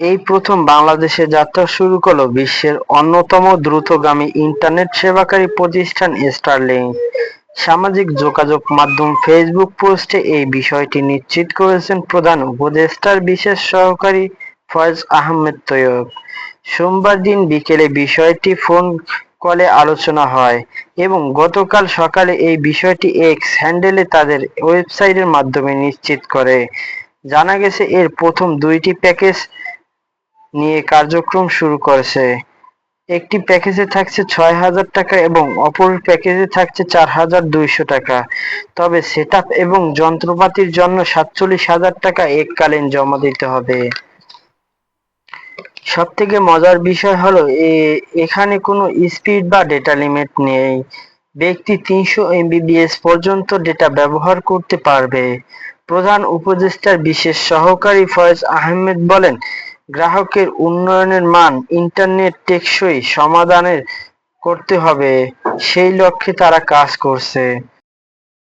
এই প্রথম বাংলাদেশে যাত্রা শুরু করল বিশ্বের অন্যতম দ্রুতগামী ইন্টারনেট সেবাকারী প্রতিষ্ঠান স্টারলিংক সামাজিক যোগাযোগ মাধ্যম ফেসবুক পোস্টে এই বিষয়টি নিশ্চিত করেছেন প্রধান উপদেষ্টার বিশেষ সহকারী ফয়েজ আহমেদ তৈয়ব। সোমবার দিন বিকেলে বিষয়টি ফোন কলে আলোচনা হয় এবং গতকাল সকালে এই বিষয়টি এক্স হ্যান্ডেলে তাদের ওয়েবসাইটের মাধ্যমে নিশ্চিত করে। জানা গেছে এর প্রথম দুইটি প্যাকেজ নিয়ে কার্যক্রম শুরু করেছে। একটি প্যাকেজে থাকছে ছয় হাজার টাকা এবং অপর প্যাকেজে থাকছে চার হাজার দুইশো টাকা। তবে সেটআপ এবং যন্ত্রপাতির জন্য সাতচল্লিশ হাজার টাকা এককালীন জমা দিতে হবে। সব থেকে মজার বিষয় হলো এখানে কোনো স্পিড বা ডেটা লিমিট নেই। ব্যক্তি তিনশো এমবিবিএস পর্যন্ত ডেটা ব্যবহার করতে পারবে। প্রধান উপদেষ্টার বিশেষ সহকারী ফয়েজ আহমেদ বলেন গ্রাহকের উন্নয়নের মান ইন্টারনেট টেকসই সমাধানের করতে হবে। সেই লক্ষ্যে তারা কাজ করছে।